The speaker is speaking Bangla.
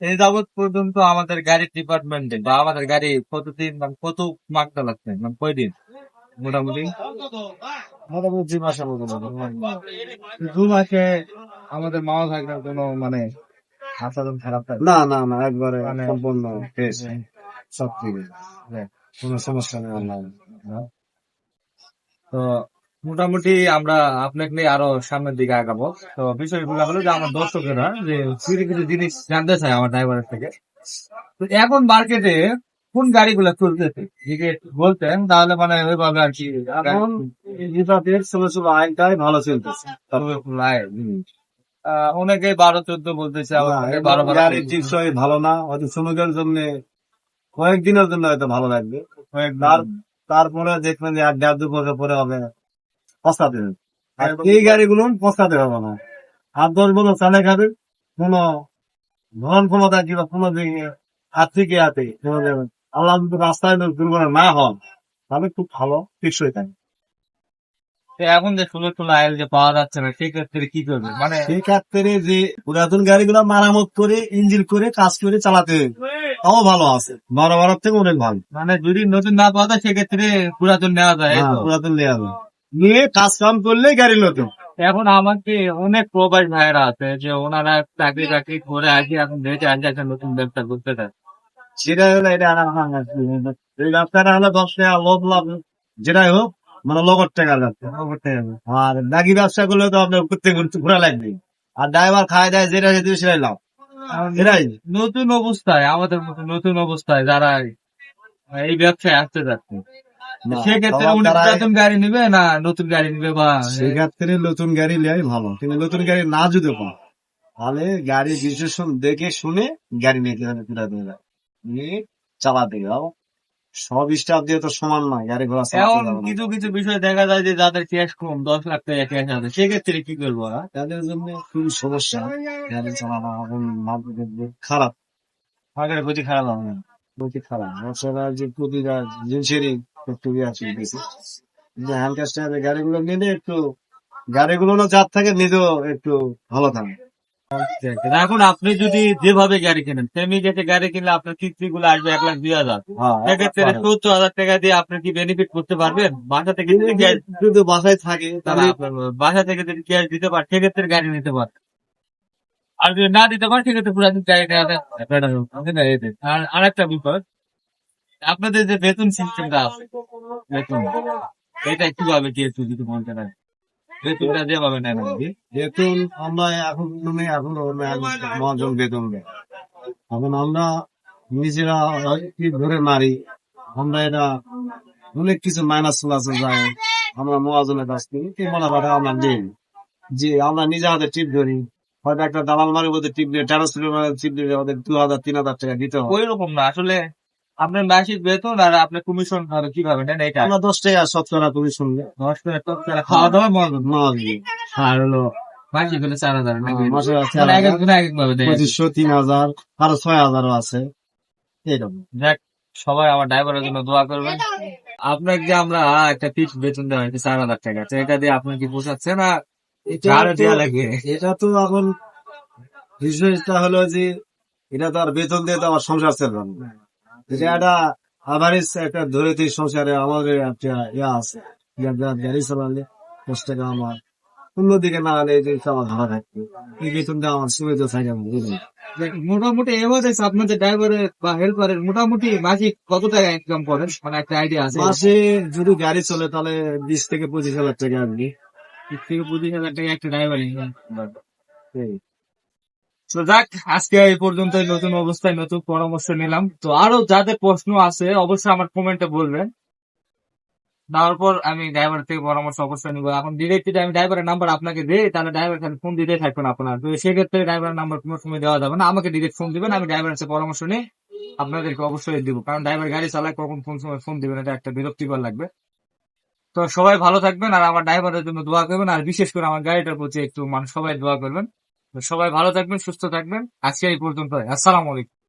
এই যাবৎ পর্যন্ত আমাদের গাড়ি ডিপার্টমেন্টে বা আমাদের গাড়ি কতদিন মানে কত মাগটা লাগছে? মানে কয়দিন? মোটামুটি? মোটামুটি দুই মাসের মতো দু মাসে আমাদের মাও থাকলে কোনো মানে আচরণ খারাপ থাকে না না না একবারে মানে- সম্পূর্ণ ফ্রেশ সব ঠিক আছে। হ্যাঁ। কোনো সমস্যা নেই তো মোটামুটি আমরা আপনাকে নিয়ে আরও সামনের দিকে আগাবো। তো বিষয়গুলো হলো যে আমার দর্শকেরা যে কিছু কিছু জিনিস জানতে চায় আমার ড্রাইভারের থেকে। তো এখন মার্কেটে কোন গাড়িগুলো চলতেছে? বলতেন তাহলে মানে ওইভাবে আর কি এখন ষোলো ষোলো আইনটাই ভালো চলতেছে। অনেকে বারো চোদ্দ বলতেছে বারো বারো ভালো না হয়তো শ্রমিকের জন্য কয়েকদিনের জন্য হয়তো ভালো লাগবে। তার তারপরে দেখবেন যে এক দেড় দু বছর পরে হবে। পস্তাতে হবে আর এই গাড়িগুলো পস্তাতে হবে না আট দশ বছর চালে খাবে কোনো ভ্রমণ ক্ষমতা কিংবা কোনো দিকে হাত থেকে হাতে আল্লাহ যদি রাস্তায় দুর্ঘটনা না হন তাহলে খুব ভালো টিকসই থাকে এখন যে ষোলো ষোলো আইল যে পাওয়া যাচ্ছে না সেক্ষেত্রে কি করবে? মানে সেই ক্ষেত্রে যে পুরাতন গাড়িগুলো মারামত করে ইঞ্জিন করে কাজ করে চালাতে তাও ভালো আছে। বড় বড় থেকে অনেক ভালো। মানে যদি নতুন না পাওয়া যায় সেক্ষেত্রে পুরাতন নেওয়া যায়? হ্যাঁ, পুরাতন নেওয়া যাবে নিয়ে কাজ কাম করলে গাড়ি নতুন। এখন আমাকে অনেক প্রবাস ভাইরা আছে যে ওনারা চাকরি টাকরি করে আসি এখন ভেবে আসে একটা নতুন ব্যবসা করতে চায়। সেটা হলো এটা আর এই ব্যবসাটা হলো দশ টাকা লোভ লাভ যেটাই হোক মানে লগর টাকা যাচ্ছে করতে হবে আর দাগি ব্যবসা করলে তো আপনার করতে ঘুরতে ঘোরা লাগবে। আর ড্রাইভার খায় দেয় যেটা যেতে সেটাই লাভ এটাই নতুন অবস্থায় আমাদের মতো নতুন অবস্থায় যারা এই ব্যবসায় আসতে যাচ্ছে সেক্ষেত্রে উনি তারা- গাড়ি নিবে? না নতুন গাড়ি নিবে বা সেক্ষেত্রে নতুন গাড়ি নেওয়াই ভালো। কিন্তু নতুন গাড়ি না যদি পাও তাহলে গাড়ি বিশ্লেষণ দেখে শুনে গাড়ি নিতে হবে নিয়ে চালাতে হবে। সব স্টাফ দিয়ে তো সমান নয় গাড়ি ঘোড়া এখন কিছু কিছু বিষয় দেখা যায় যে যাদের ক্যাশ কম দশ লাখ টাকা ক্যাশ আছে সেক্ষেত্রে কি করব তাদের জন্য খুবই সমস্যা গাড়ি চালানো খারাপ মার্কেটের প্রতি খারাপ হবে না। প্রতি খারাপ। মশলা যে প্রতিটা জিনিসেরই একটু ইয়ে চলতেছে যে হ্যান্ড ক্যাস্টারের গাড়িগুলো নিলে একটু গাড়িগুলো না যার থাকে নিজেও একটু ভালো থাকে। এখন আপনি যদি যেভাবে গাড়ি কেনেন সেমি গেছে গাড়ি কিনলে আপনার কিস্তি গুলো আসবে এক লাখ দুই হাজার। হ্যাঁ সেক্ষেত্রে সত্তর হাজার টাকা দিয়ে আপনি কি বেনিফিট করতে পারবেন? বাসা থেকে যদি বাসায় থাকে তাহলে বাসা থেকে যদি ক্যাশ দিতে পারে সেক্ষেত্রে গাড়ি নিতে পারে আর যদি না দিতে পারে সেক্ষেত্রে পুরাতন গাড়ি নেওয়া। আর আরেকটা বিষয় আপনাদের যে বেতন সিস্টেমটা আছে বেতন এটা কীভাবে কি একটু যদি বলতে পারেন বেতনটা যেভাবে নেন বেতন আমরা এখন মানে এখন নজন বেতন এখন আমরা নিজেরা কি ধরে মারি আমরা এটা অনেক কিছু মাইনাস আছে যায়। আমরা মহাজনের কাছ থেকে কি মনে করে আমরা যে আমরা নিজে হাতে টিপ ধরি হয়তো একটা দালাল মারি ওদের টিপ দিয়ে ট্রান্সফার টিপ দিয়ে ওদের দু হাজার তিন হাজার টাকা দিতে হয়। ওই রকম না আসলে আপনার মাসিক বেতন আর আপনার কমিশন ভাবে কীভাবে? নেন এটা। আমরা দশ টাকা শতকরা তুমি শুনলে দশ করে তো তারা খাওয়া দাওয়া মজা দিই আর হলো মাসিক হলে চার হাজার পঁচিশশো তিন হাজার আরও ছয় হাজারও আছে। এইরকম। যাক সবাই আমার ড্রাইভারের জন্য দোয়া করবেন। আপনাকে যে আমরা একটা ফিক্স বেতন দেওয়া হয়েছে চার হাজার টাকা তো এটা দিয়ে আপনার কি পোষাচ্ছে না এটা তো- এটা তো এখন বিষয়টা হলো যে এটা তো আর বেতন দিয়ে তো আমার সংসার চলবে না। এটা একটা আভারেজ একটা ধরে তুই সংসারে আমাদের একটা ইয়া আছে। গাড়ি চালালে দশ টাকা আমার। অন্যদিকে না হলে যে আমার ভাড়া থাকবে এই বেতনটা আমার সুবিধা থাকে মোটামুটি এভারেজ আপনাদের ড্রাইভারের বা হেল্পারের মোটামুটি মাসিক কত টাকা ইনকাম করেন? মানে একটা আইডিয়া আছে। মাসে যদি গাড়ি চলে তাহলে বিশ থেকে পঁচিশ হাজার টাকা আপনি বিশ থেকে পঁচিশ হাজার টাকা একটা ড্রাইভার ইনকাম। তো যাক, আজকে এই পর্যন্ত নতুন অবস্থায় নতুন পরামর্শ নিলাম। তো আরও যাদের প্রশ্ন আছে, অবশ্যই আমার কমেন্টে বলবেন। তারপর আমি ড্রাইভার থেকে পরামর্শ অবশ্যই নিবো। এখন ডিরেক্ট যদি আমি ড্রাইভারের নাম্বার আপনাকে দিই, তাহলে ড্রাইভার খালি ফোন দিতেই থাকবেন আপনার। তো সেক্ষেত্রে ড্রাইভারের নাম্বার কোনো সময় দেওয়া যাবে না। আমাকে ডিরেক্ট ফোন দিবেন, আমি ড্রাইভারের সাথে পরামর্শ নিয়ে আপনাদেরকে অবশ্যই দিব। কারণ ড্রাইভার গাড়ি চালায় কখন কোন সময় ফোন দিবেন এটা একটা বিরক্তিকর লাগবে। তো সবাই ভালো থাকবেন, আর আমার ড্রাইভারের জন্য দোয়া করবেন, আর বিশেষ করে আমার গাড়িটার প্রতি একটু মানুষ সবাই দোয়া করবেন। সবাই ভালো থাকবেন সুস্থ থাকবেন। আজকে এই পর্যন্ত আসসালামু আলাইকুম।